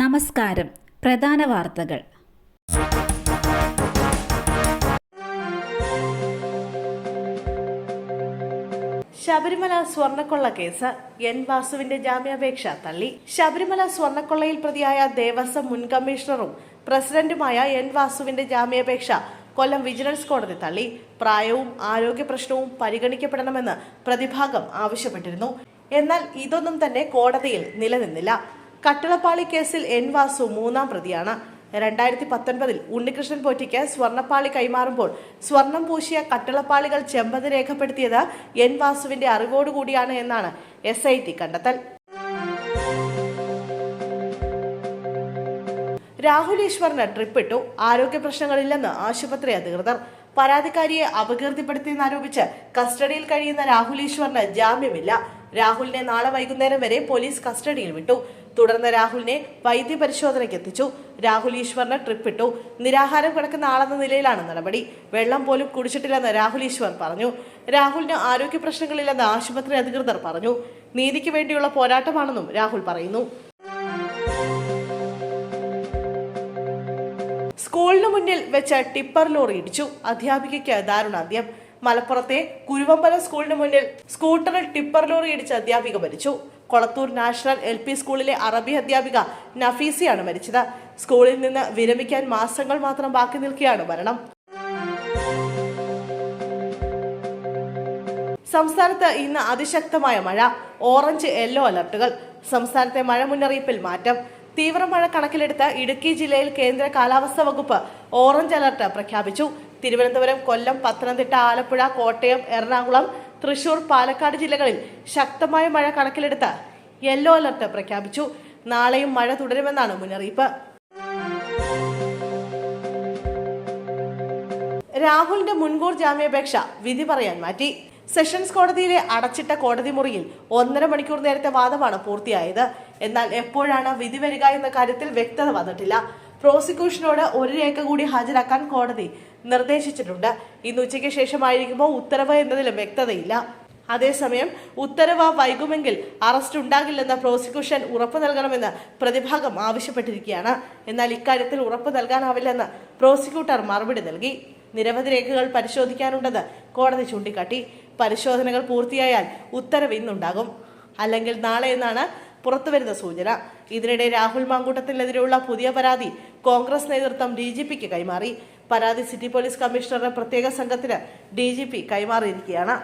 നമസ്കാരം. പ്രധാന വാർത്തകൾ. ശബരിമല സ്വർണക്കൊള്ള കേസ്. എൻ വാസുവിന്റെ ജാമ്യാപേക്ഷ തള്ളി. ശബരിമല സ്വർണക്കൊള്ളയിൽ പ്രതിയായ ദേവസ്വം മുൻ കമ്മീഷണറും പ്രസിഡന്റുമായ എൻ വാസുവിന്റെ ജാമ്യാപേക്ഷ കൊല്ലം വിജിലൻസ് കോടതി തള്ളി. പ്രായവും ആരോഗ്യ പ്രശ്നവും പരിഗണിക്കപ്പെടണമെന്ന് പ്രതിഭാഗം ആവശ്യപ്പെട്ടിരുന്നു. എന്നാൽ ഇതൊന്നും തന്നെ കോടതിയിൽ നിലനിന്നില്ല. കട്ടിളപ്പാളി കേസിൽ എൻ വാസു മൂന്നാം പ്രതിയാണ്. രണ്ടായിരത്തി പത്തൊൻപതിൽ ഉണ്ണികൃഷ്ണൻ പോറ്റിക്ക് സ്വർണപ്പാളി കൈമാറുമ്പോൾ സ്വർണം പൂശിയ കട്ടിളപ്പാളികൾ ചെമ്പത് രേഖപ്പെടുത്തിയത് എൻ വാസുവിന്റെ അറിവോടുകൂടിയാണ് എന്നാണ് എസ് ഐ ടി കണ്ടെത്തൽ. രാഹുൽ ഈശ്വറിന് ട്രിപ്പിട്ടു. ആരോഗ്യ പ്രശ്നങ്ങളില്ലെന്ന് ആശുപത്രി അധികൃതർ. പരാതിക്കാരിയെ അപകീർത്തിപ്പെടുത്തിയെന്നാരോപിച്ച് കസ്റ്റഡിയിൽ കഴിയുന്ന രാഹുൽ ഈശ്വറിന് ജാമ്യമില്ല. രാഹുലിനെ നാളെ വൈകുന്നേരം വരെ പോലീസ് കസ്റ്റഡിയിൽ വിട്ടു. തുടർന്ന് രാഹുലിനെ വൈദ്യപരിശോധനയ്ക്ക് എത്തിച്ചു രാഹുൽ ഈശ്വറിന് ട്രിപ്പിട്ടു നിരാഹാരം കിടക്കുന്ന ആളെന്ന നിലയിലാണ് നടപടി. വെള്ളം പോലും കുടിച്ചിട്ടില്ലെന്ന് രാഹുൽ ഈശ്വർ പറഞ്ഞു. രാഹുലിന് ആരോഗ്യ പ്രശ്നങ്ങളില്ലെന്ന് ആശുപത്രി അധികൃതർ പറഞ്ഞു. നീതിക്ക് വേണ്ടിയുള്ള പോരാട്ടമാണെന്നും രാഹുൽ പറയുന്നു. സ്കൂളിന് മുന്നിൽ വെച്ച ടിപ്പർ ലോറി ഇടിച്ചു. അധ്യാപികയ്ക്ക് ദാരുണാന്ത്യം. മലപ്പുറത്തെ കുരുവമ്പല സ്കൂളിന് മുന്നിൽ സ്കൂട്ടറിൽ ടിപ്പർ ലോറി ഇടിച്ച് അധ്യാപിക മരിച്ചു. കൊളത്തൂർ നാഷണൽ എൽ പി സ്കൂളിലെ അറബി അധ്യാപിക നഫീസിയാണ് മരിച്ചത്. സ്കൂളിൽ നിന്ന് വിരമിക്കാൻ മാസങ്ങൾ മാത്രം ബാക്കി നിൽക്കുകയാണ് മരണം. സംസ്ഥാനത്ത് ഇന്ന് അതിശക്തമായ മഴ ഓറഞ്ച് യെല്ലോ അലർട്ടുകൾ. സംസ്ഥാനത്തെ മഴ മുന്നറിയിപ്പിൽ മാറ്റം. തീവ്ര മഴ കണക്കിലെടുത്ത് ഇടുക്കി ജില്ലയിൽ കേന്ദ്ര കാലാവസ്ഥാ വകുപ്പ് ഓറഞ്ച് അലർട്ട് പ്രഖ്യാപിച്ചു. തിരുവനന്തപുരം കൊല്ലം പത്തനംതിട്ട ആലപ്പുഴ കോട്ടയം എറണാകുളം തൃശൂർ പാലക്കാട് ജില്ലകളിൽ ശക്തമായ മഴ കണക്കിലെടുത്ത് യെല്ലോ അലർട്ട് പ്രഖ്യാപിച്ചു. നാളെയും മഴ തുടരുമെന്നാണ് മുന്നറിയിപ്പ്. രാഹുലിന്റെ മുൻകൂർ ജാമ്യാപേക്ഷ വിധി പറയാൻ മാറ്റി. സെഷൻസ് കോടതിയിലെ അടച്ചിട്ട കോടതി മുറിയിൽ ഒന്നര മണിക്കൂർ നേരത്തെ വാദമാണ് പൂർത്തിയായത്. എന്നാൽ എപ്പോഴാണ് വിധി വരിക എന്ന കാര്യത്തിൽ വ്യക്തത വന്നിട്ടില്ല. പ്രോസിക്യൂഷനോട് ഒരു രേഖ കൂടി ഹാജരാക്കാൻ കോടതി നിർദ്ദേശിച്ചിട്ടുണ്ട്. ഇന്ന് ഉച്ചയ്ക്ക് ശേഷമായിരിക്കുമ്പോൾ ഉത്തരവ് എന്നതിലും വ്യക്തതയില്ല. അതേസമയം ഉത്തരവ് വൈകുമെങ്കിൽ അറസ്റ്റ് ഉണ്ടാകില്ലെന്ന് പ്രോസിക്യൂഷൻ ഉറപ്പു നൽകണമെന്ന് പ്രതിഭാഗം ആവശ്യപ്പെട്ടിരിക്കുകയാണ്. എന്നാൽ ഇക്കാര്യത്തിൽ ഉറപ്പു നൽകാനാവില്ലെന്ന് പ്രോസിക്യൂട്ടർ മറുപടി നൽകി. നിരവധി രേഖകൾ പരിശോധിക്കാനുണ്ടെന്ന് കോടതി ചൂണ്ടിക്കാട്ടി. പരിശോധനകൾ പൂർത്തിയായാൽ ഉത്തരവ് ഇന്നുണ്ടാകും. അല്ലെങ്കിൽ നാളെ എന്നാണ് പുറത്തുവരുന്ന സൂചന. ഇതിനിടെ രാഹുൽ മാങ്കൂട്ടത്തിനെതിരെയുള്ള പുതിയ പരാതി കോൺഗ്രസ് നേതൃത്വം ഡി ജി പിക്ക് കൈമാറി. പരാതി സിറ്റി പോലീസ് കമ്മീഷണറുടെ പ്രത്യേക സംഘത്തിന് ഡി ജി പി കൈമാറിയിരിക്കുകയാണ്.